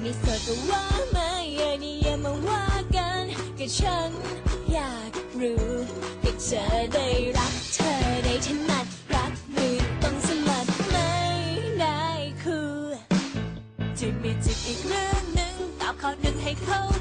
ไม่โสดก็ว่ามาอย่านี่ย่มาว่ากันก็ฉันอยากรู้ก็เธอได้รักเธอได้ถนัดรักมือต้องสมัดไม่ได้คือจะมีจิบอีกเรื่องหนึ่งตอบข้อหนึ่งให้เขา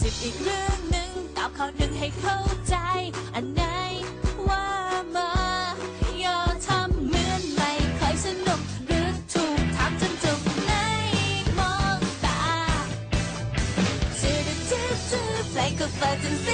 จีบอีกเรื่องหนึ่งตอบเขาหนึ่งให้เข้าใจ อันไหนว่ามาอย่าทำเหมือนไม่เคยสนุกหรือถูกถามจนจบในมองตาจืดจืดจืดไพลก็เปิดจนสิ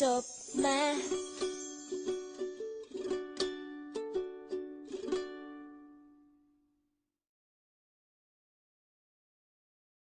จบมา